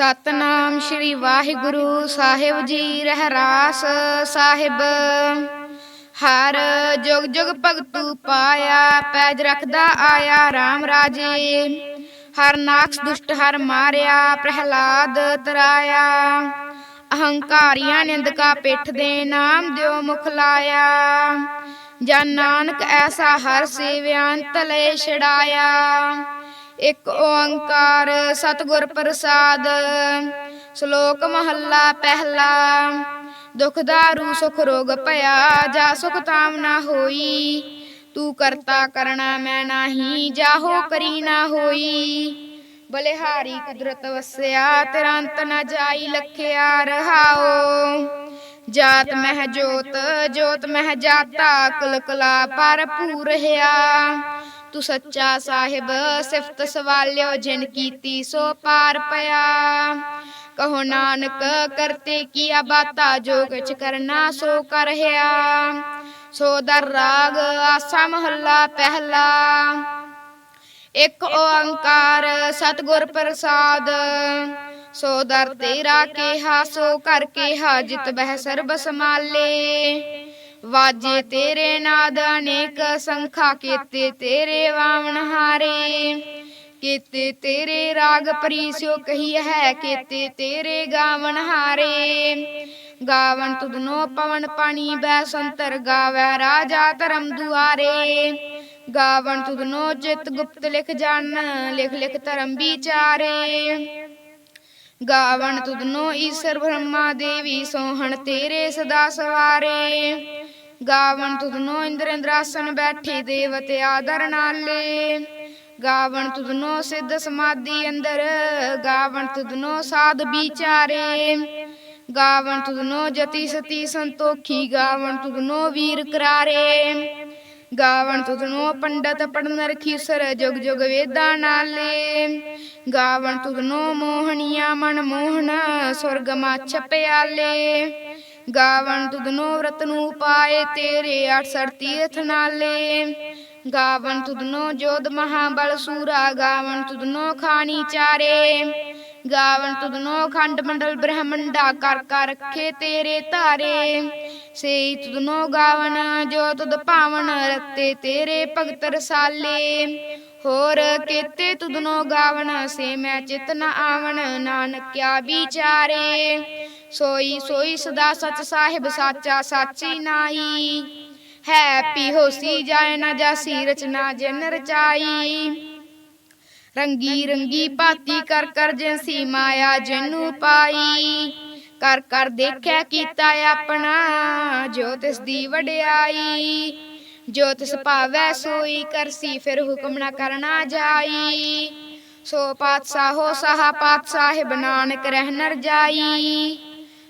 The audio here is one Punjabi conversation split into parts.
ਸਤਨਾਮ ਸ੍ਰੀ ਵਾਹਿਗੁਰੂ ਸਾਹਿਬ ਜੀ ਰਹਿਰਾਸ ਸਾਹਿਬ। ਹਰ ਜੁਗ ਜੁਗ ਭਗਤੂ ਪਾਇਆ, ਪੈਜ ਰਖਦਾ ਆਇਆ RAM ਰਾਜੇ। ਹਰ ਨਾਕਸ ਦੁਸ਼ਟ ਹਰ ਮਾਰਿਆ, ਪ੍ਰਹਿਲਾਦ ਤਰਾਇਆ। ਅਹੰਕਾਰੀਆਂ ਨਿੰਦਕਾ ਪਿੱਠ ਦੇ ਨਾਮ ਦਿਓ ਮੁਖ ਲਾਇਆ। ਜਨ ਨਾਨਕ ਐਸਾ ਹਰ ਸੇਵਿਆਂ ਤਲੇ ਛੜਾਇਆ ਇੱਕ ਓੰਕਾਰ ਸਤਿਗੁਰ ਪ੍ਰਸਾਦ, ਸ਼ਲੋਕ ਮਹੱਲਾ ਪਹਿਲਾ। ਦੁਖ ਦਾਰੂ, ਸੁਖ ਰੋਗ ਭਇਆ, ਜਾ ਸੁਖ ਤਾਮ ਨਾ ਹੋਈ। ਤੂੰ ਕਰਤਾ ਕਰਣਾ ਮੈਂ ਨਾਹੀ, ਜਾਹੋ ਕਰੀ ਨਾ ਹੋਈ। ਬਲਿਹਾਰੀ ਕੁਦਰਤ ਵਸਿਆ, ਤੇਰਾ ਅੰਤ ਨਾ ਜਾਈ ਲਖਿਆ ਰਹਾਓ ਜਾਤ ਮਹਿ ਜੋਤ ਜੋਤ ਮਹਿ ਜਾਤਾ, ਕੁਲ ਕਲਾ ਪਰ ਪੂਰਿਆ ਤੂੰ ਸੱਚਾ ਸਾਹਿਬ, ਸਿਫਤ ਸਵਾਲਿਓ ਜਿਨ ਕੀਤੀ, ਸੋ ਪਾਰ ਪਿਆ। ਕਹੋ ਨਾਨਕ, ਕਰਤੇ ਕੀਆ ਬਾਤਾ, ਜੋ ਕਿਛ ਕਰਨਾ ਸੋ ਕਰਹਿਆ ਸੋ ਦਰ ਰਾਗ, ਆਸਾ ਮਹੱਲਾ ਪਹਿਲਾ। ਇੱਕ ਓੰਕਾਰ, ਸਤਿਗੁਰ ਪ੍ਰਸਾਦ। ਸੋ ਦਰ ਤੇਰਾ ਕਿਹਾ, ਸੋ ਕਰ ਕਿਹਾ ਜਿਤ ਬਹਿ ਸਰਬ ਸਮਾਲੇ ਵਾਜੇ ਤੇਰੇ ਨਾਦ ਅਨੇਕ ਸੰਖਾ ਕੀਤੇ ਤੇਰੇ ਵਾਵਣ ਹਾਰੇ। ਕੀਤੇ ਤੇਰੇ ਰਾਗ ਪਰੀਸਿਓ ਕਹੀ ਹੈ, ਕੀਤੇ ਤੇਰੇ ਗਾਵਣ ਹਾਰੇ। ਗਾਵਣ ਤੁਧਨੋ ਪਵਨ ਪਾਣੀ ਬੈ ਸੰਤਰ ਗਾਵੈ ਰਾਜਾ ਧਰਮ ਦੁਆਰੇ। ਗਾਵਣ ਤੁਧਨੋ ਚਿਤ ਗੁਪਤ ਲਿਖ ਜਾਣ ਲਿਖ ਲਿਖ ਧਰਮ ਵਿਚਾਰੇ। ਗਾਵਣ ਤੁਧਨੋ ਈਸ਼ਰ ਬ੍ਰਹਮਾ ਦੇਵੀ ਸੋਹਣ ਤੇਰੇ ਸਦਾ ਸਵਾਰੇ। ਗਾਵਣ ਤੁਧਨੋ ਇੰਦਰ ਇੰਦਰਾਸਨ ਬੈਠੇ ਦੇਵਤੇ ਆਦਰ ਨਾਲੇ। ਗਾਵਣ ਤੁਧਨੋ ਸਿੱਧ ਸਮਾਧੀ ਅੰਦਰ, ਗਾਵਣ ਤੁਧਨੋ ਸਾਧ ਵਿਚਾਰੇ। ਗਾਵਣ ਤੁਧਨੋ ਜਤੀ ਸਤੀ ਸੰਤੋਖੀ, ਗਾਵਣ ਤੁਧਨੋ ਵੀਰ ਕਰਾਰੇ। ਗਾਵਣ ਤੁਧਨੋ ਪੰਡਤ ਪੜਨ ਰਖੀਸਰ ਜੁਗ ਜੁਗ ਵੇਦਾਂ ਨਾਲੇ। ਗਾਵਣ ਤੁਧਨੋ ਮੋਹਣੀਆਂ ਮਨ ਮੋਹਨ ਸੁਰਗ ਮਾ ਛਪਿਆਲੇ ਗਾਵਣ ਤੁਧਨੋ ਰਤ ਪਾਏ ਤੇਰੇ 68 ਤੀਰਥ ਨਾਲੇ। ਗਾਵਣ ਤੁਧਨੋ ਜੋਧ ਮਹਾਬਲ ਸੂਰਾ, ਗਾਵਣ ਤੁਧਨੋ ਖਾਣੀ ਚਾਰੇ। ਗਾਵਣ ਤੁਧਨੋ ਖੰਡ ਮੰਡਲ ਬ੍ਰਹਮੰਡਾ, ਕਰ ਕਰ ਰੱਖੇ ਤੇਰੇ ਧਾਰੇ। ਸੇਈ ਤੁਧਨੋ ਗਾਵਣ ਜੋ ਤੁਧ ਭਾਵਨ ਰਤੇ ਤੇਰੇ ਭਗਤ ਰਸਾਲੇ। ਹੋਰ ਕੀਤੇ ਤੁਧਨੋ ਗਾਵਣ, ਸੇ ਮੈਂ ਚਿਤ ਨ ਆਵਣ, ਨਾਨਕਿਆ ਵਿਚਾਰੇ। ਸੋਈ ਸੋਈ ਸਦਾ ਸਚ ਸਾਹਿਬ ਸਾਚਾ ਸਾਚੀ ਨਾਈ ਹੈ ਪੀ ਹੋਸੀ ਜਾਏ ਨਾ ਜਾਸੀ ਰਚਨਾ ਜਨ ਰਚਾਈ। ਰੰਗੀ ਰੰਗੀ ਭਾਤੀ ਕਰ ਕਰ ਜੈਸੀ ਮਾਇਆ ਜਨੂੰ ਪਾਈ। ਕਰ ਕਰ ਦੇਖਿਆ ਕੀਤਾ ਆਪਣਾ, ਜੋ ਤਿਸ ਦੀ ਵਡਿਆਈ। ਜੋ ਤਿਸ ਭਾਵੈ ਸੋਈ ਕਰਸੀ ਫਿਰ ਹੁਕਮ ਨਾ ਕਰਨਾ ਜਾਈ। ਸੋ ਪਾਤਸ਼ਾਹੋ ਸਾਹਾ ਪਾਤਸ਼ਾਹਿਬ ਨਾਨਕ ਰਹਿ ਨਰ ਜਾਈ।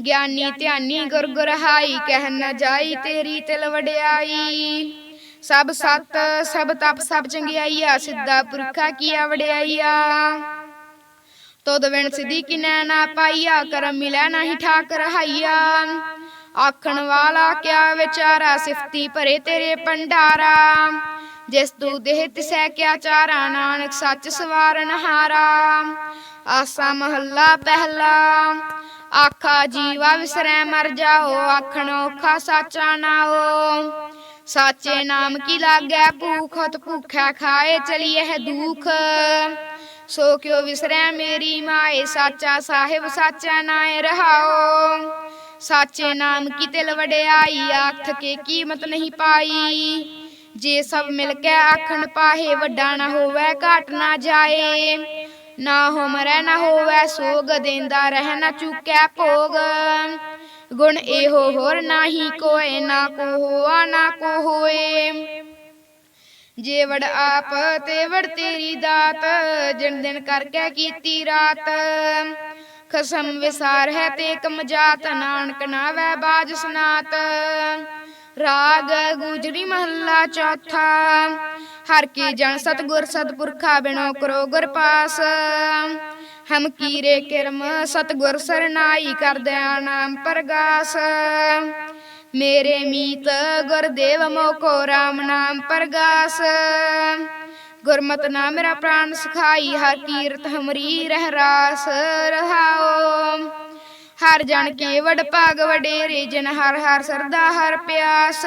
ਗਿਆਨੀ ਧਿਆਨੀ ਗੁਰ ਗੁਰਹਾਈ ਕਹਿ ਨਾ ਜਾਈ ਤੇਰੀ ਤਿਲ ਵਡਿਆਈ। ਸਭ ਸਤ, ਸਭ ਤਪ, ਸਭ ਚੰਗਿਆਈਆ, ਸਿੱਧਾ ਪੁਰਖਾ ਕੀਆ ਵਡਿਆਈਆ। ਤੋਦ ਵਿਣ ਸਿਧੀ ਕਿਨੈ ਨਾ ਪਾਈਆ, ਕਰਮ ਮਿਲੈ ਨਹੀਂ ਠਾਕ ਰਹਾਈਆ ਆਖਣ ਵਾਲਾ ਕਿਆ ਵਿਚਾਰਾ, ਸਿਫਤੀ ਭਰੇ ਤੇਰੇ ਭੰਡਾਰਾ। ਜਿਸ ਤੂੰ ਦੇਹ ਤਿਸੈ ਕਿਆ ਚਾਰਾ, ਨਾਨਕ ਸੱਚ ਸਵਾਰਨ ਹਾਰਾ। ਆਸਾ ਮਹੱਲਾ ਪਹਿਲਾ। ਆਖਾ, ਜੀਵਾ ਵਿਸਰੈ ਮਰ ਜਾਓ, ਆਖਣ ਔਖਾ ਸਾਚਾ ਨਾਓ ਸਾਚੇ ਨਾਮ ਕੀ ਲਾਗੈ ਭੂਖਤ ਭੁਖਿਆ ਖਾਏ, ਚਲੀਐ ਦੁਖ। ਸੋ ਕਿਉ ਵਿਸਰੈ ਮੇਰੀ ਮਾਏ, ਸਾਚਾ ਸਾਹਿਬ ਸਾਚਾ ਨਾਏ ਰਹਾਓ। ਸਾਚੇ ਨਾਮ ਕੀ ਤਿਲ ਵਡਿਆਈ ਆਖ ਕੇ ਕੀਮਤ ਨਹੀਂ ਪਾਈ। ਜੇ ਸਭ ਮਿਲ ਕੇ ਆਖਣ ਪਾਹੇ, ਵੱਡਾ ਨਾ ਹੋਵੇ, ਘਾਟ ਨਾ ਜਾਏ। ਨਾ ਹੋ ਮਰੈ ਨਾ ਹੋਵੇ ਸੋਗ, ਦੇਂਦਾ ਰਹਿ, ਨਾ ਚੁੱਕੈ ਭੋਗ। ਗੁਣ ਇਹੋ ਹੋਰ ਨਾਹੀ ਕੋਏ, ਨਾ ਕੋ ਹੋਆ, ਨਾ ਕੋ ਹੋਏ। ਜੇ ਆਪ ਤੇ ਤੇਰੀ ਦਾਤ ਜਿਨ ਦਿਨ ਕਰਕੇ ਕੀਤੀ ਰਾਤ। ਖਸਮ ਵਿਸਾਰ ਹੈ ਤੇ ਕਮਜਾਤ ਨਾਨਕ ਨਾਵੈ ਬਾਜ ਸਨਾਤ। ਰਾਗ ਗੁਜਰੀ ਮਹੱਲਾ ਚੌਥਾ ਹਰ ਕੀ ਜਨ ਸਤਗੁਰ ਸਤਪੁਰਖਾ ਬਿਨੋ ਕਰੋ ਗੁਰ ਪਾਸ। ਹਮ ਕੀਰੇ ਕਿਰਮ ਸਤਗੁਰ ਸਰਨਾਈ ਕਰਦਿਆ ਨਾਮ ਪ੍ਰਗਾਸ। ਮੇਰੇ ਮੀਤ ਗੁਰਦੇਵ ਮੋਕੋ RAM ਨਾਮ ਪ੍ਰਗਾਸ। ਗੁਰਮਤਿ ਨਾਮ ਮੇਰਾ ਪ੍ਰਾਨ ਸਖਾਈ, ਹਰ ਕੀਰਤ ਹਮਰੀ ਰਹਿ ਰਾਸ ਰਹਾਓ। ਹਰ ਜਨ ਕੇ ਵਡ ਭਾਗ ਵਡੇਰੇ, ਜਨ ਹਰ ਹਰ ਸਰਦਾ ਹਰ ਪਿਆਸ।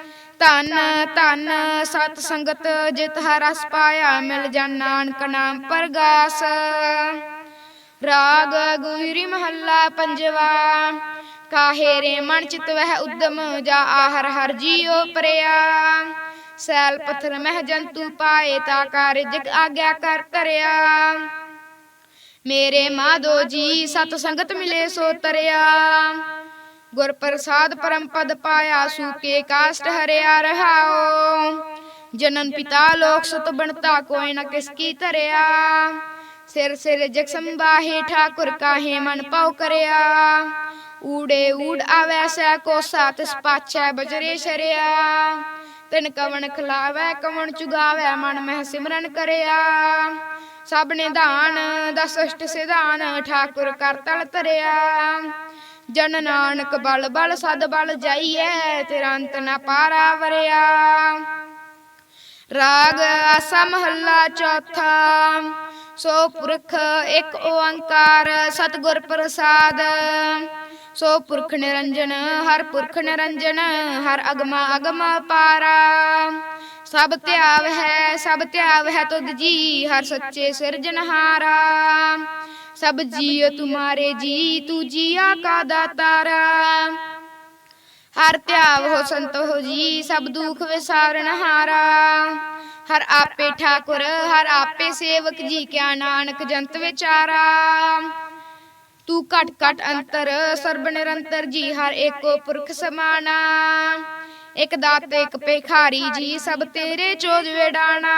ਧੰਨ ਧੰਨ ਸਤ ਸੰਗਤ, ਜਿਤ ਹਰ ਰਸ ਪਾਇਆ, ਮਿਲ ਜਨ ਨਾਨਕ ਨਾਮ ਪ੍ਰਗਾਸ। ਰਾਗ ਗੁਰੀ ਮਹੱਲਾ ਪੰਜਵਾ, ਕਾਹੇ ਰੇ ਮਨ ਚਿਤ ਵਹਿ ਉਦਮ, ਜਾ ਆਹਰ ਹਰ ਜੀਉ ਪਰਿਆ। ਸੈਲ ਪਥਰ ਮਹਿ ਜੰਤੂ ਪਾਏ, ਤਾ ਕਰ ਆਗਿਆ ਕਰ ਤਰਿਆ ਮੇਰੇ ਮਾਧੋ ਜੀ, ਸਤ ਸੰਗਤ ਮਿਲੇ ਸੋ ਤਰਿਆ। ਗੁਰ ਪ੍ਰਸਾਦ ਪਰਮ ਪਦ ਪਾਇਆ ਸੂਕੇ ਕਾਸ਼ਟ ਹਰਿਆ ਰਹਾਓ। ਜਨਨ ਪਿਤਾ ਲੋਕ ਸੁਤ ਬਣਤਾ, ਕੋਈ ਨਾ ਕਿਸ ਕੀ ਧਰਿਆ। ਸਿਰ ਸਿਰ ਜਗ ਸੰਬਾਹੇ ਠਾਕੁਰ ਕਾਹੇ ਮਨ ਪਾਉ ਕਰਿਆ। ਊੜੇ ਊੜ ਆਵੈ, ਸੈ ਕੋਸਾ ਤਿਸ ਪਾਛੈ ਬਜਰੇ ਸ਼ਰਿਆ। ਤਿਨ ਕਵਣ ਖਲਾਵੈ, ਕਵਣ ਚੁਗਾਵੈ, ਮਨ ਮਹਿ ਸਿਮਰਨ ਕਰਿਆ। ਸਭ ਨਿਧਾਨ, ਦਸ ਅਸ਼ਟ ਸਿਧਾਨ, ਠਾਕੁਰ ਕਰ ਤਲ ਧਰਿਆ। ਜਨ ਨਾਨਕ ਬਲ ਬਲ ਸਦ ਬਲ ਜਾਈਐ, ਤੇਰਾ ਅੰਤ ਨ ਪਾਰਾ ਵਰਿਆ। ਰਾਗ ਆਸਾ ਮਹੱਲਾ ਚੌਥਾ, ਸੋ ਪੁਰਖ ਇੱਕ ਓੰਕਾਰ ਸਤਿਗੁਰ ਪ੍ਰਸਾਦ। ਸੋ ਪੁਰਖ ਨਿਰੰਜਨ, ਹਰ ਪੁਰਖ ਨਿਰੰਜਨ, ਹਰ ਅਗਮਾ ਅਗਮਾ ਪਾਰਾ। ਸਭ ਧਿਆਵ ਹੈ, ਸਭ ਧਿਆਵ ਹੈ ਤੁਧ ਜੀ, ਹਰ ਸੱਚੇ ਸਿਰਜਨਹਾਰਾ। ਸਭ ਜੀਉ ਤੁਮਾਰੇ ਜੀ, ਤੂ ਜੀਆ ਕਾ ਦਾਤਾਰਾ। ਹਰ ਧਿਆਵ ਹੋ ਸੰਤ ਹੋ ਜੀ, ਸਭ ਦੁਖ ਵਿਸਾਰਨ ਹਾਰਾ। ਹਰ ਆਪੇ ਠਾਕੁਰ, ਹਰ ਆਪੇ ਸੇਵਕ ਜੀ, ਕਿਆ ਨਾਨਕ ਜੰਤ ਵਿਚਾਰਾ। ਤੂੰ ਘਟ ਘਟ ਅੰਤਰ, ਸਰਬ ਨਿਰੰਤਰ ਜੀ, ਹਰ ਏਕੋ ਪੁਰਖ ਸਮਾਨਾ। ਇਕ ਦਾਤ, ਇਕ ਪੇਖਾਰੀ ਜੀ, ਸਭ ਤੇਰੇ ਚੋਜ ਵੇਡਾਣਾ।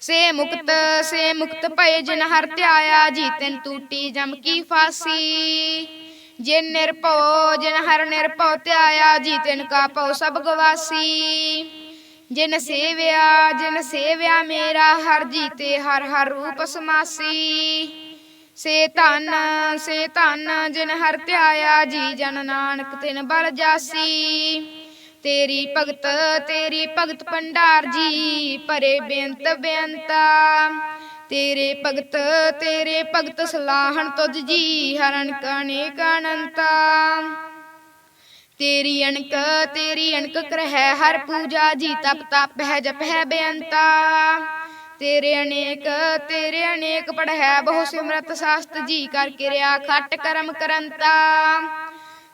ਸੇ ਮੁਕਤ ਸੇ ਮੁਕਤ ਭਏ ਜਿਨ ਹਰ ਧਿਆਇਆ ਜੀ ਤਿਨ ਟੂਟੀ ਜਮ ਕੀ ਫਾਸੀ। ਜਿਨ ਨਿਰਭਉ, ਜਿਨ ਹਰ ਨਿਰਭਉ ਧਿਆਇਆ ਜੀ ਤਿਨ ਕਾ ਭਉ ਸਭ ਗਵਾਸੀ। ਜਿਨ ਸੇਵਿਆ ਜਿਨ ਸੇਵਿਆ ਮੇਰਾ, ਹਰ ਜੀਤੇ ਹਰ ਹਰ ਰੂਪ ਸਮਾਸੀ। ਸੇ ਧਨ ਸੇ ਧਨ ਜਿਨ ਹਰ ਧਿਆਇਆ, ਜੀ ਜਨ ਨਾਨਕ ਤਿਨ ਬਲ ਜਾਸੀ। ਤੇਰੀ ਭਗਤ ਤੇਰੀ ਭਗਤ ਭੰਡਾਰ ਜੀ, ਭਰੇ ਬੇਅੰਤ ਬੇਅੰਤਾ। ਤੇਰੇ ਭਗਤ ਤੇਰੇ ਭਗਤ ਸਲਾਹਣ ਤੁਝ ਜੀ, ਹਰਨ ਕਣੇ ਅਨੰਤਾ ਤੇਰੀ ਅਣਕ ਤੇਰੀ ਅਣਕ ਕਰਹਿ, ਹਰ ਪੂਜਾ ਜੀ ਤਪ ਤਪ ਹੈ, ਜਪ ਹੈ ਬੇਅੰਤਾ। ਤੇਰੇ ਅਨੇਕ ਤੇਰੇ ਅਨੇਕ ਪੜ ਹੈ ਬਹੁ ਸਿਮਰਤ ਸਾਸਤ ਜੀ, ਕਰ ਕਿਰਿਆ ਖੱਟ ਕਰਮ ਕਰੰਤਾ।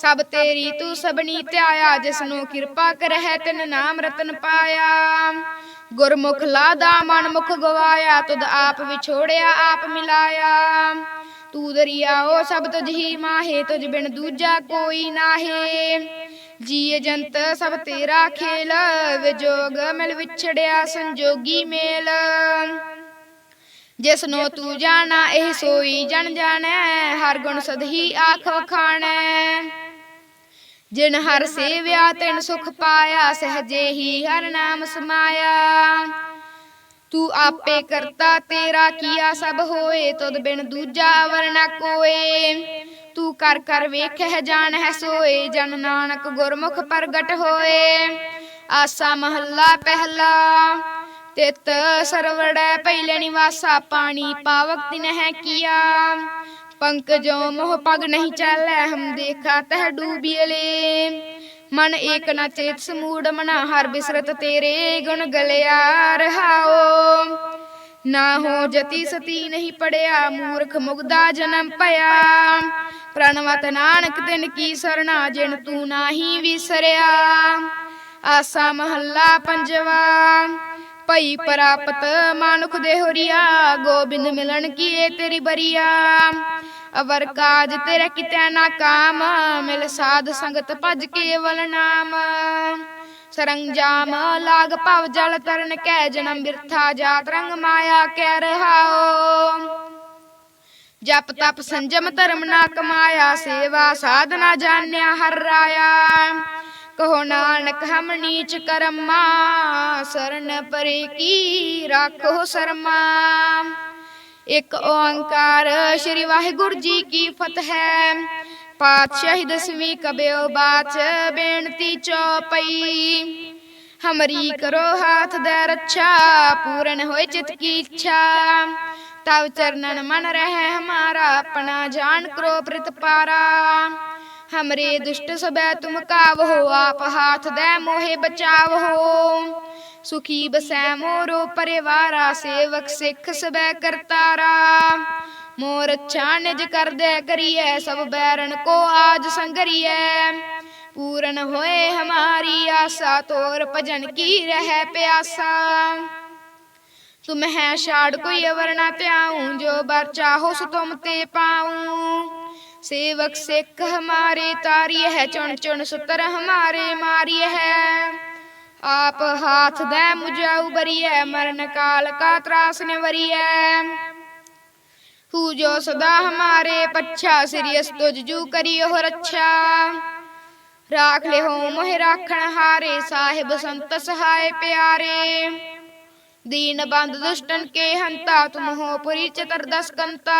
ਸਭ ਤੇਰੀ ਤੂੰ ਸਭਨੀ ਧਿਆਇਆ, ਜਿਸਨੂੰ ਕਿਰਪਾ ਕਰਹਿ ਤਿਨ ਨਾਮ ਰਤਨ ਪਾਇਆ। ਗੁਰਮੁਖ ਲਾਦਾ ਮਨ ਮੁਖ ਗਵਾਇਆ, ਤੁਧ ਆਪ ਵਿਛੋੜਿਆ, ਆਪ ਮਿਲਾਇਆ। ਤੂੰ ਦਰਿਆਓ ਸਭ ਤੁਝ ਹੀ ਮਾਹੇ, ਤੁਝ ਬਿਨ ਦੂਜਾ ਕੋਈ ਨਾਹੇ। ਜੀਅ ਜੰਤ, ਸਭ ਤੇਰਾ ਖੇਲ, ਵਿਜੋਗ ਮਿਲ ਵਿਛੜਿਆ, ਸੰਜੋਗੀ ਮੇਲ। ਜਿਸ ਤੂੰ ਜਾਣਾ, ਇਹ ਸੋਈ ਜਣ ਜਾਣੈ, ਹਰ ਗੁਣ ਸਦਹੀ ਆਖ ਵਖਾਣੈ ਜਿਨ ਹਰ ਸੇਵਿਆ ਤਿਨ ਸੁਖ ਪਾਇਆ ਸਹਜੇ ਹੀ ਹਰ ਨਾਮ ਸਮਾਇਆ। ਤੂੰ ਆਪੇ ਕਰਤਾ ਤੇਰਾ ਕੀਆ ਸਭ ਹੋਏ ਤੁਧ ਬਿਨ ਦੂਜਾ ਵਰਨਾ ਕੋਏ। ਤੂੰ ਕਰ ਕਰ ਵੇਖਹਿ ਜਾਣ ਹੈ ਸੋਏ। ਜਨ ਨਾਨਕ ਗੁਰਮੁਖ ਪ੍ਰਗਟ ਹੋਏ। ਆਸਾ ਮਹੱਲਾ ਪਹਿਲਾ। ਤਿਤ ਸਰਵੜੈ ਪਹਿਲੇ ਨਿਵਾਸਾ ਪਾਣੀ ਪਾਵਕ ਤਿਨ ਹੈ ਕੀਆ। ਪੰਕਜੋ ਮੋਹ ਪਗ ਨਹੀਂ ਚਾਲੈ, ਹਮ ਦੇਖਾ ਤਹ ਡੂਬੀਲੇ ਮਨ ਏਕ ਨ ਚੇਤ ਸਮੂੜ ਮਨਾ ਹਰ ਬਿਸਰਤ ਤੇਰੇ ਗੁਣ ਗਲਿਆ ਰਹਾਓ ਨਾ ਹੋ ਜਤੀ ਸਤੀ ਨਹੀਂ ਪੜਿਆ, ਮੂਰਖ ਮੁਗਦਾ ਜਨਮ ਪਿਆ ਪ੍ਰਣਵਤ ਨਾਨਕ ਤਿਨ ਕੀ ਸਰਣਾ, ਜਿਨ ਤੂੰ ਨਾਹੀ ਵਿਸਰਿਆ। ਆਸਾ ਮਹੱਲਾ ਪੰਜਵਾ। ਭਈ ਪ੍ਰਾਪਤ ਮਾਨੁਖ ਦੇ ਹੋਰੀਆ, ਗੋਬਿੰਦ ਮਿਲਣ ਕੀ ਏ ਤੇਰੀ ਬਰੀਆ। ਅਵਰ ਕਾਜ ਤੇਰਾ ਕਿਤੈ ਨਾ ਕਾਮ, ਮਿਲ ਸਾਧ ਸੰਗਤ ਭਜ ਕੇਵਲ ਨਾਮ। ਸਰੰਜਾਮ ਲਾਗ ਭਵ ਜਲ ਤਰਨ ਕੈ, ਜਨਮ ਬਿਰਥਾ ਜਾਤ ਰੰਗ ਮਾਇਆ ਕਹਿ ਰਹਾਓ। ਜਪ ਤਪ ਸੰਜਮ ਧਰਮ ਨਾ ਕਮਾਇਆ, ਸੇਵਾ ਸਾਧਨਾ ਜਾਣਿਆ ਹਰ ਰਾਇਆ। ਕਹੋ ਨਾਨਕ, ਹਮ ਨੀਚ ਕਰਮਾ, ਸਰਨ ਪਰੇ ਕੀ ਰਾਖੋ ਸਰਮਾ। ਇੱਕ ਓੰਕਾਰ ਸ੍ਰੀ ਵਾਹਿਗੁਰੂ ਜੀ ਕੀ ਫਤਿਹ। ਪਾਤਸ਼ਾਹੀ ਦਸਵੀਂ ਕਬਿਓ ਬਾਚ ਬੇਨਤੀ ਚੌਪਈ। ਹਮਰੀ ਕਰੋ ਹਾਥ ਦੇ ਰੱਛਾ, ਪੂਰਨ ਹੋਏ ਚਿਤ ਕੀ ਇੱਛਾ। ਤਵ ਚਰਨਨ ਮਨ ਰਹਿ ਹਮਾਰਾ, ਆਪਣਾ ਜਾਨ ਕਰੋ ਪ੍ਰਿਤ ਪਾਰਾ ਹਮਰੇ ਦੁਸ਼ਟ ਸਬੈ ਤੁਮ ਕਾਵਹੋ ਆਪ ਹਾਥ ਦੇ ਮੋਹਿ ਬਚਾਵਹੋ ਸੁਖੀ ਬਸੈ ਮੋਰੋ ਪਰਿਵਾਰਾ ਸੇਵਕ ਸਿੱਖ ਸਬੈ ਕਰਤਾਰਾ ਮੋਰ ਅੱਛਾ ਨਿਜ ਕਰਦੈ ਕਰੀਐ ਸਭ ਬੈਰਨ ਕੋ ਆਜ ਸੰਗਰੀਐ ਪੂਰਨ ਹੋਏ ਹਮਾਰੀ ਆਸਾ ਤੋਰ ਭਜਨ ਕੀ ਰਹਿ ਪਿਆਸਾ ਤੁਮ ਹੈ ਛਾੜ ਕੋਈ ਅਵਰ ਨਾ ਧਿਆਉ ਜੋ ਬਰ ਚਾਹੋ ਸੋ ਤੁਮ ਤੇ ਪਾਉ सेवक सिख हमारे तारिय है चुन चुन सुतर हमारे मारिय है आप हाथ दे मुझाऊ बरिय मरण काल का त्रास ने वरिय हु जो सदा हमारे पच्छा सिरियस तुझ जू करियो रक्षा राख ले हो मोह राखण हारे साहिब संत सहाय प्यारे दीन बंद दुष्टन के हंता तुम हो पुरी चतुर्दश कंता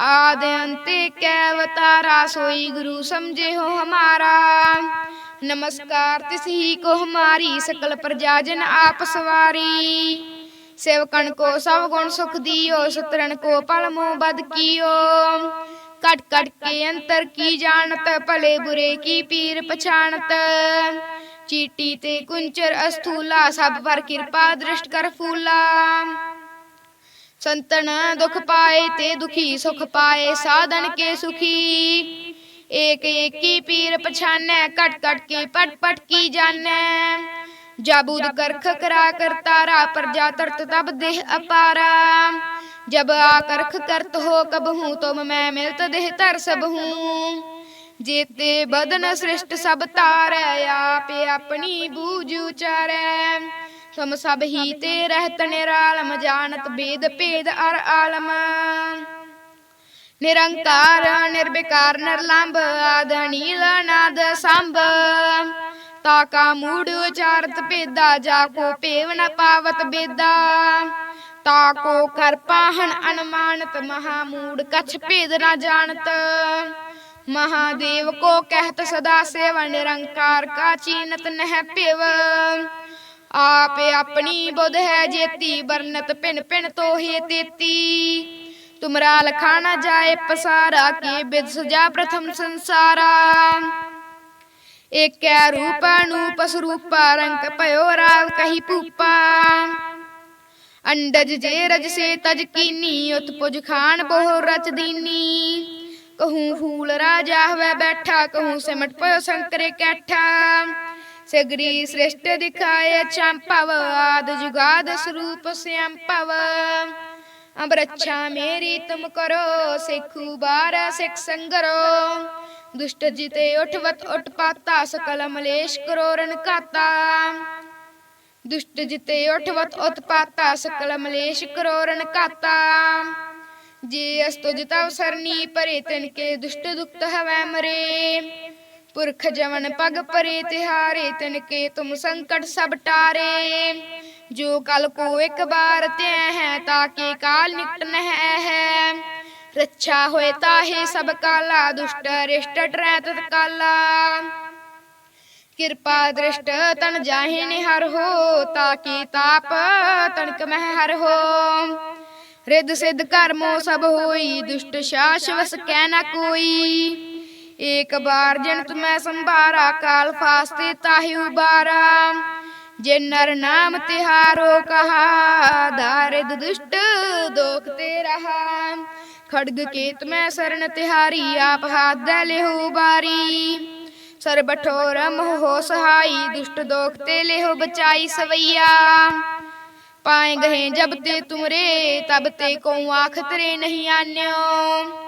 ਆਦ ਅੰਤੇ ਕੈ ਅਵਤਾਰਾ, ਸੋਈ ਗੁਰੂ ਸਮਝੇ ਹੋ ਹਮਾਰਾ। ਨਮਸਕਾਰ ਤਿਸ ਹੀ ਕੋ ਹਮਾਰੀ, ਸਕਲ ਪ੍ਰਜਾ ਜਨ ਆਪ ਸਵਾਰੀ। ਸੇਵਕਣ ਕੋ ਸਭ ਗੁਣ ਸੁਖ ਦਿਓ ਸਤਰਨ ਕੋ ਪਲ ਮੋ ਬਦ ਕੀਓ। ਕਟ ਕਟ ਕੇ ਅੰਤਰ ਕੀ ਜਾਣਤ, ਭਲੇ ਬੁਰੇ ਕੀ ਪੀਰ ਪਛਾਣਤ। ਚੀਟੀ ਤੇ ਕੁੰਚਰ ਅਸਥੂਲਾ, ਸਭ ਪਰ ਕਿਰਪਾ ਦ੍ਰਿਸ਼ਟ ਕਰ ਫੂਲਾ। ਸੰਤਨ ਦੁਖ ਪਾਏ ਤੇ ਦੁਖੀ ਸੁਖ ਪਾਏ, ਸਾਧਨ ਕੇ ਸੁਖੀ। ਏਕ ਏਕੀ ਪੀਰ ਪਛਾਨੈ ਕਟ ਕਟ ਕੇ ਪਟ ਪਟ ਕੀ ਜਾਣੈ। ਜਾਬੂਦ ਕਰਖ ਕਰਾ ਕਰਤਾਰਾ ਪ੍ਰਜਾ ਤਰਤ ਤਬ ਦੇਹ ਅਪਾਰਾ। ਜਬ ਆ ਕਰਖ ਕਰਤ ਹੋ ਕਬਹੂ ਤੁਮ ਮੈਂ ਮਿਲਤ ਦੇਹ ਧਰ ਸਭ ਹੂੰ। ਜੇਤੇ ਬਦਨ ਸ੍ਰਿਸ਼ਟ ਸਭ ਤਾਰੈ, ਆਪੇ ਆਪਣੀ ਬੂਝ ਉਚਾਰੈ। ਤੁਮ ਸਭ ਹੀ ਤੇ ਰਹਿਤ ਨਿਰਾਲਮ ਜਾਣਤ ਬੇਦ ਭੇਦ ਅਰ ਆਲਮ। ਨਿਰੰਕਾਰ ਨਿਰਵਿਕਾਰ ਨਿਰਲੰਭ ਆਦ ਨੀਲ ਨਾਦ ਸੰਭ। ਤਾ ਕਾ ਮੂੜ ਉਚਾਰਤ ਭੇਦਾ ਜਾ ਕੋ ਪੇਵ ਨ ਪਾਵਤ ਬੇਦਾ। ਤਾ ਕੋ ਕਰ ਪਾਹਣ ਅਨਮਾਨਤ ਮਹਾ ਮੂੜ ਕਛ ਭੇਦ ਨ ਜਾਣਤ। ਮਹਾਦੇਵ ਕੋ ਕਹਿਤ ਸਦਾ ਸੇਵ ਨਿਰੰਕਾਰ ਕਾ ਚੀਨਤ ਨਹਿ ਭੇਵ ਆਪ ਆਪਣੀ ਬੁੱਧ ਹੈ ਜੇਤੀ ਬਰਨਤ ਭਿੰਨ ਭਿੰਨ ਤੋਹੇ ਤੇਤੀ। ਤੁਮਰਾ ਲਖਾ ਜਾਏ ਪਸਾਰਾ ਕੀ ਬਿਦ ਸਜਾ ਪ੍ਰਥਮ ਸੰਸਾਰਾ। ਏਕੈ ਰੂਪ ਅਨੂਪ ਸਰੂਪ ਰੰਗ ਭਇਓ ਰਾਵ ਕਹੀ ਭੂਪਾ। ਅੰਡਜ ਜੇ ਰਜ ਸੇ ਤਜ ਕੀਨੀ, ਉਤ ਪੁਜ ਖਾਨ ਬਹੁ ਰਚ ਦੀਨੀ। ਕਹੂੰ ਫੂਲ ਰਾਜਾ ਹੋਵੇ ਬੈਠਾ, ਕਹੂੰ ਸਿਮਟ ਪਇਓ ਸੰਕਰੇ ਕੈਠਾ। ਸਗਰੀ ਸ੍ਰਿਸ਼ਟ ਦਿਖਾਏ, ਚੰਪਵ ਆਦ ਜੁਗਾਦ ਸਰੂਪ ਸਿਆੰਪਵ। ਅਬਰਛਾ ਮੇਰੀ ਤੁਮ ਕਰੋ, ਸਿੱਖੂ ਬਾਰ ਸਿੱਖ ਸੰਗਰੋ। ਦੁਸ਼ਟ ਜਿਤੇ ਉਠਵਤ ਉਟਪਾਤਾ ਸਕਲ ਮਲੇਸ਼ ਕਰੋ ਰਨ ਕਾਤਾ ਦੁਸ਼ਟ ਜਿਤੇ ਉਠਵਤ ਉਤਪਾਤਾ ਸਕਲ ਮਲੇਸ਼ ਕਰੋ ਰਨ ਕਾਤਾ ਜੇ ਅਸਤੁ ਜਿਤਵ ਸਰਨੀ ਪਰੇ ਤਿਨ ਕੇ ਦੁਸ਼ਟ ਦੁਖਤ ਹਵੈ ਮਰੇ। ਪੁਰਖ ਜਵਨ ਪਗ ਪਰੇ ਤਿਹਾਰੇ ਤਿਨ ਕੇ ਤੁਮ ਸੰਕਟ ਸਭ ਟਾਰੇ ਜੋ ਕਲ ਕੋ ਇੱਕ ਬਾਰ ਤੈ ਹੈ ਤਾਕੇ ਕਾਲ ਨਿਕਟ ਨਹਿ ਹੈ ਰੱਛਾ ਹੋਏ ਤਾਹੇ ਸਭ ਕਾਲਾ ਦੁਸ਼ਟ ਰਿਸ਼ਟ ਟਰੈ ਤਤ ਕਾਲਾ ਕਿਰਪਾ ਦ੍ਰਿਸ਼ਟ ਤਨ ਜਾਹੇ ਨਿਹਰ ਹੋ ਤਾਕੀ ਤਾਪ ਤਨਕ ਮਹਿ ਹਰ ਹੋ ਰਿੱਧ ਸਿੱਧ ਕਰਮੋ ਸਭ ਹੋਈ ਦੁਸ਼ਟ ਸ਼ਾਸ ਵਸ ਕਹਿ ਨਾ ਕੋਈ ਏਕ ਬਾਰ ਜਨ ਤੁਮੈ ਸੰਭਾਰਾ, ਕਾਲ ਫਾਸਤੇ ਤਾਹਿ ਉਬਾਰਾ। ਜੇ ਨਰ ਨਾਮ ਤਿਹਾਰੋ ਕਹਾ ਦਾਰਿਦ ਦੁਸ਼ਟ ਦੋਖ ਤੇ ਰਹਾ ਖੜਗ ਕੇਤ ਮੈਂ ਸਰਨ ਤਿਹਾਰੀ, ਆਪ ਹਾਥ ਦੇ ਲਿਹੋ ਬਾਰੀ। ਸਰਬ ਠੋਰ ਮੋਹ ਸਹਾਈ, ਦੁਸ਼ਟ ਦੋਖ ਤੇ ਲਿਹੋ ਬਚਾਈ ਸਵਈਆ। ਪਾਏ ਗਏ ਜਬ ਤੇ ਤੁਮਰੇ, ਤਬ ਤੇ ਕੋ ਆਖ ਤਰੇ ਨਹੀਂ ਆਨਿਓ।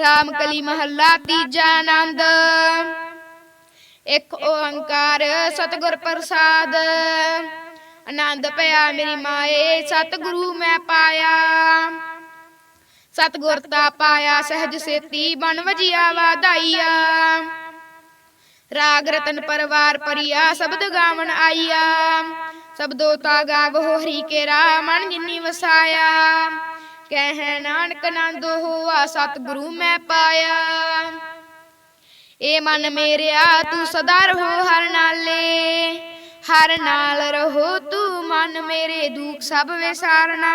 ਰਾਮ ਕਲੀ ਮਹੱਲਾ ਤੀਜਾ ਆਨੰਦ। ਇੱਕ ਓੰਕਾਰ ਸਤਿਗੁਰ ਪ੍ਰਸਾਦ। ਆਨੰਦ ਪਿਆ ਮੇਰੀ ਮਾਏ, ਸਤਿਗੁਰੂ ਮੈਂ ਪਾਇਆ। ਸਤਿਗੁਰ ਤਾ ਪਾਇਆ, ਸਹਿਜ ਸੇਤੀ ਬਨ ਵਜਿਆ ਵਾਧਾਈਆ ਰਾਗ ਰਤਨ ਪਰਵਾਰ ਪਰਿਆ ਸ਼ਬਦ ਗਾਵਣ ਆਈਆ। ਸਬਦੋ ਤਾ ਗਾਵੋ ਹਰੀ ਕੇ ਮਨ ਜਿਨੀ ਵਸਾਇਆ। ਕਹਿ ਨਾਨਕ ਨੰਦ ਹੋਆ, ਸਤਿਗੁਰੂ ਮੈਂ ਪਾਇਆ। ਏ ਮਨ ਮੇਰਿਆ, ਤੂੰ ਸਦਾ ਰਹੋ ਹਰ ਨਾਲੇ। ਹਰ ਨਾਲ ਰਹੋ ਤੂੰ ਮਨ ਮੇਰੇ, ਦੁੱਖ ਸਭ ਵਿਸਾਰਨਾ।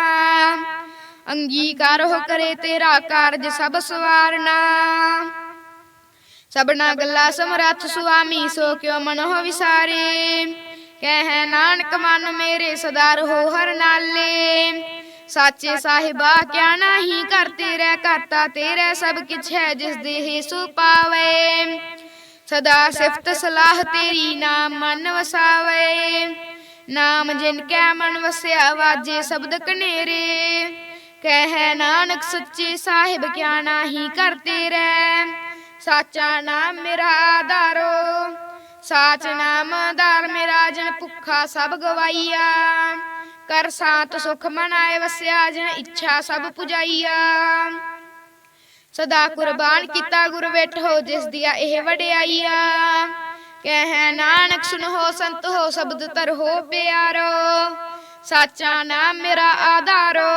ਅੰਗੀਕਾਰ ਹੋ ਕਰੇ ਤੇਰਾ ਕਾਰਜ ਸਭ ਸਵਾਰਨਾ। ਸਭਨਾ ਗੱਲਾ ਸਮਰੱਥ ਸੁਆਮੀ, ਸੋ ਕਿਉ ਮਨ ਹੋ ਵਿਸਾਰੇ? ਕਹਿ ਨਾਨਕ ਮਨ ਮੇਰੇ, ਸਦਾ ਰਹੋ ਹਰ ਨਾਲੇ। ਸਾਚੇ ਸਾਹਿਬਾ ਕਿਆ ਨਹੀਂ ਕਰਤੇ ਰਹਿ ਕਰਤਾ ਤੇਰੇ ਸਭ ਕਿਛ ਹੈ ਜਿਸ ਦੇਹ ਸੋ ਪਾਵੇ। ਸਦਾ ਸਿਫਤ ਸਲਾਹ ਤੇਰੀ ਨਾਮ ਮਨ ਵਸਾਵੇ। ਨਾਮ ਜਿਨ ਕੈ ਮਨ ਵਸਿਆ ਵਾਜੇ ਸ਼ਬਦ ਕਨੇਰੇ। ਕਹਿ ਨਾਨਕ ਸੱਚੇ ਸਾਹਿਬ ਕਿਆ ਨਹੀਂ ਕਰਤੇ ਰਹਿ। ਸਾਚਾ ਨਾਮ ਮੇਰਾ ਆਧਾਰੋ। ਸਾਚ ਨਾਮ ਆਧਾਰ ਮੇਰਾ ਜਨ ਭੁੱਖਾ ਸਭ ਗਵਾਈਆ। ਕਰ ਸਾਤ ਸੁਖ ਮਨਾਏ ਵਸਿਆ, ਜਨ ਇੱਛਾ ਸਭ ਪੁਜਾਈਆ। ਸਦਾ ਕੁਰਬਾਨ ਕੀਤਾ ਗੁਰ ਵੇਠੋ ਜਿਸ ਦੀਆ ਇਹ ਵਡਿਆਈਆ। ਕਹਿ ਨਾਨਕ ਸੁਨੋ ਸੰਤ ਹੋ ਸ਼ਬਦ ਤਰੋ ਪਿਆਰੋ। ਸਾਚਾ ਨਾਮ ਮੇਰਾ ਆਧਾਰੋ।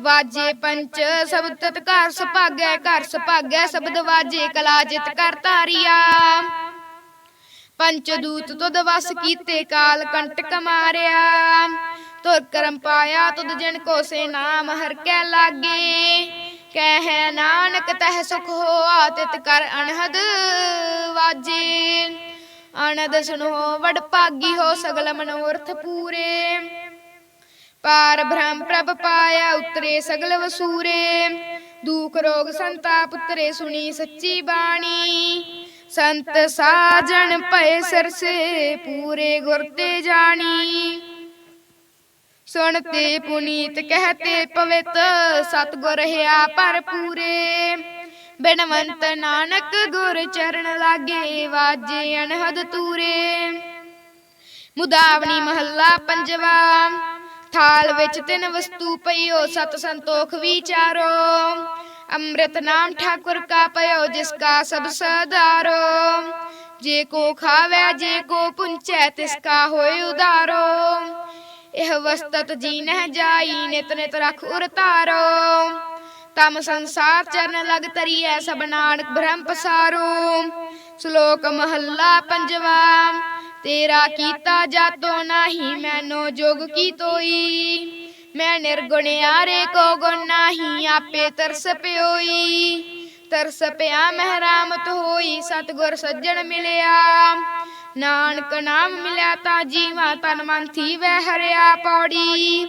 ਵਾਜੇ ਪੰਚ ਸ਼ਬਦ ਤਤ ਘਰ ਸੁਭਾਗੈ ਘਰ ਸੁਭਾਗੈ, ਸ਼ਬਦ ਵਾਜੇ, ਕਲਾ ਜਿਤ ਕਰ ਧਾਰੀਆ। ਪੰਚ ਦੂਤ ਤੁਧ ਵਸ ਕੀਤੇ, ਕਾਲ ਕੰਟਕ ਮਾਰਿਆ ਤੁਰ ਕਰਮ ਪਾਇਆ ਤੁਧ ਜਨ ਕੋ ਸੇ ਨਾਮ, ਹਰ ਕੈ ਲਾਗੇ। ਕਹਿ ਨਾਨਕ ਤਹਿ ਸੁਖ ਹੋਆ, ਤਿਤ ਕਰ ਅਨਹਦ ਵਾਜੇ। ਅਨਦ ਸੁਨੋ ਵਡ ਭਾਗੀ ਹੋ ਸਗਲ ਮਨੋਰਥ ਪੂਰੇ। ਪਾਰ ਬ੍ਰਹਮ ਪ੍ਰਭ ਪਾਇਆ ਉਤਰੇ ਸਗਲ ਵਸੂਰੇ। ਦੁਖ ਰੋਗ ਸੰਤਾਪ ਉਤਰੇ ਸੁਣੀ ਸੱਚੀ ਬਾਣੀ। ਸੰਤ ਸਾਜਣ ਭਏ ਸਰਸੇ, ਪੂਰੇ ਗੁਰ ਤੇ ਜਾਣੀ। ਸੁਣਤੇ ਪੁਨੀਤ ਕਹਤੇ ਪਵਿੱਤ, ਸਤਗੁਰ ਹਿਆ ਪਰ ਪੂਰੇ ਬਿਨਵੰਤ ਨਾਨਕ ਗੁਰ ਚਰਨ ਲਾਗੇ ਵਾਜੇ ਅਨਹਦ ਤੂਰੇ। ਮੁਦਾਵਣੀ ਮਹੱਲਾ ਪੰਜਵਾ, ਥਾਲ ਵਿੱਚ ਤਿੰਨ ਵਸਤੂ ਪਈਓ, ਸਤ ਸੰਤੋਖ ਵਿਚਾਰੋ। ਅੰਮ੍ਰਿਤ ਨਾਮ ਠਾਕੁਰ ਕਾ ਪਇਓ, ਜਿਸ ਕਾ ਸਭ ਸਦਾਰੋ ਜੇ ਕੋ ਖਾਵੇ, ਜੇ ਕੋ ਪੁੰਚੈ, ਤਿਸ ਕਾ ਹੋਏ ਉਦਾਰੋ ਇਹ ਵਸਤਤ ਜੀ ਨਹਿ ਜਾਈ ਨਿਤ ਨਿਤ ਰਖ ਉਰ ਤਾਰੋ ਤਮ ਸੰਸਾਰ ਚਰਨ ਲਗ ਤਰੀਐ ਸਭ ਨਾਨਕ ਬ੍ਰਹਮ ਪਸਾਰੋ। ਸ਼ਲੋਕ ਮਹੱਲਾ ਪੰਜਵਾ, ਤੇਰਾ ਕੀਤਾ ਜਾਤੋ ਨਾਹੀ, ਮੈਨੋ ਜੋਗ ਕੀ ਤੋਈ? ਮੈਂ ਨਿਰਗੁਣ ਆਰੇ ਕੋ ਗੁਣ ਨਾਹੀ, ਆਪੇ ਤਰਸ ਪਿਓਈ। ਤਰਸ ਪਿਆ, ਮਹਿਰਾਮਤ ਹੋਈ, ਸਤਗੁਰ ਸੱਜਣ ਮਿਲਿਆ। ਨਾਨਕ ਨਾਮ ਮਿਲਿਆ ਤਾਂ ਜੀਵਾ ਤਨ ਮਨ ਥੀ ਹਰਿਆ ਪੌੜੀ।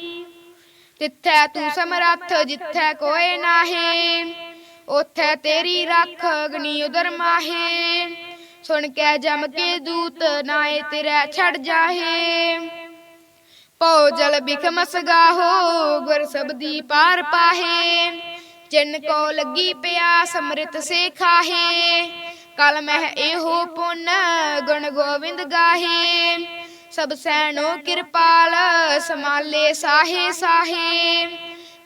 ਤਿੱਥੈ ਤੂੰ ਸਮਰੱਥ, ਜਿੱਥੈ ਕੋਏ ਨਾਹੀ ਉਥੈ ਤੇਰੀ ਰੱਖ ਅਗਨੀ ਉਦਰ ਮਾਹੇ। ਸੁਣ ਕੇ ਜਮ ਕੇ ਦੂਤ, ਨਾਏ ਤੇਰਾ ਛੜ ਜਾਹੇ। ਪਉ ਜਲ ਬਿਖਮ ਸਗਾਹੋ ਗੁਰ ਸਬਦੀ ਪਾਰ ਪਾਹੇ। ਜਿਨ ਕੋ ਲੱਗੀ ਪਿਆਸ, ਅੰਮ੍ਰਿਤ ਸੇ ਖਾਹੇ। ਕਲ ਮਹਿ ਇਹੋ ਪੁੰਨ ਗੁਣ ਗੋਬਿੰਦ ਗਾਹੇ। ਸਭ ਸੈਣੋ ਕਿਰਪਾਲ ਸਮਾਲੇ ਸਾਹੇ ਸਾਹੇ।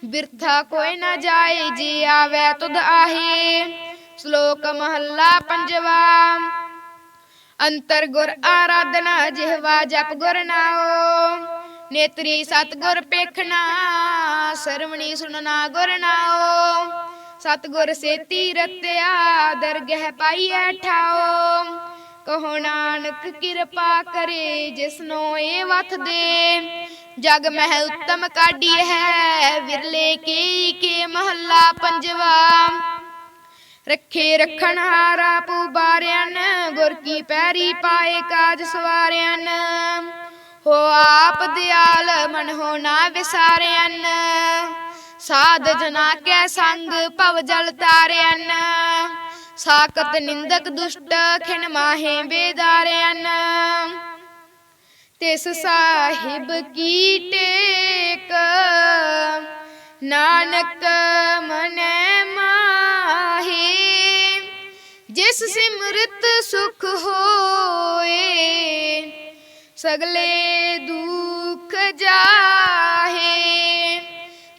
ਬਿਰਥਾ ਕੋਈ ਨਾ ਜਾਏ ਜੀ ਆਵੇ ਤੁਧ ਆਹੇ। ਸ਼ਲੋਕ ਮਹੱਲਾ ਪੰਜਵਾ। ਅੰਤਰ ਗੁਰ ਆਰਾਧਨਾ ਜਿਹਵਾ ਜਪ ਗੁਰ ਨਾਓ ਨੇਤਰੀ ਸਤਗੁਰ ਪੇਖਣਾ ਸਰਵਣੀ ਸੁਣਨਾ ਗੁਰ ਨਾਓ ਸਤਗੁਰ ਸੇਤੀ ਰਤਿਆ ਦਰਗਹਿ ਪਾਈਐ ਠਾਓ। ਕਹੋ ਨਾਨਕ ਕਿਰਪਾ ਕਰੇ ਜਿਸਨੋ ਇਹ ਵਥ ਦੇ। ਜਗ ਮਹਿ ਉੱਤਮ ਕਾਢੀ ਹੈ, ਵਿਰਲੇ ਕੀ ਕੇ ਮਹੱਲਾ ਪੰਜਵਾ। ਰੱਖੇ ਰਖਣ ਹਾਰਾ ਪੁਬਾਰਿਆਨ, ਗੁਰ ਕੀ ਪੈਰੀ ਪਾਏ ਕਾਜ ਸਵਾਰਿਆਨ। ਹੋ ਆਪ ਦਿਆਲ ਮਨ ਹੋ ਨਾ ਵਿਸਾਰਿਆਨ। ਸਾਧ ਜਨਾ ਕੈ ਸੰਗ ਭਵ ਜਲ ਤਾਰਿਆਨ ਸਾਕਤ ਨਿੰਦਕ ਦੁਸ਼ਟ ਖਿਨ ਮਾਹੇ ਬੇਦਾਰਿਆਨ ਤਿਸ ਸਾਹਿਬ ਕੀ ਟੇਕ, ਨਾਨਕ ਮਨੈ ਮਾਹੀ। ਜਿਸ ਸਿਮਰਤ ਸੁਖ ਹੋਏ, ਸਗਲੇ ਦੁਖ ਜਾ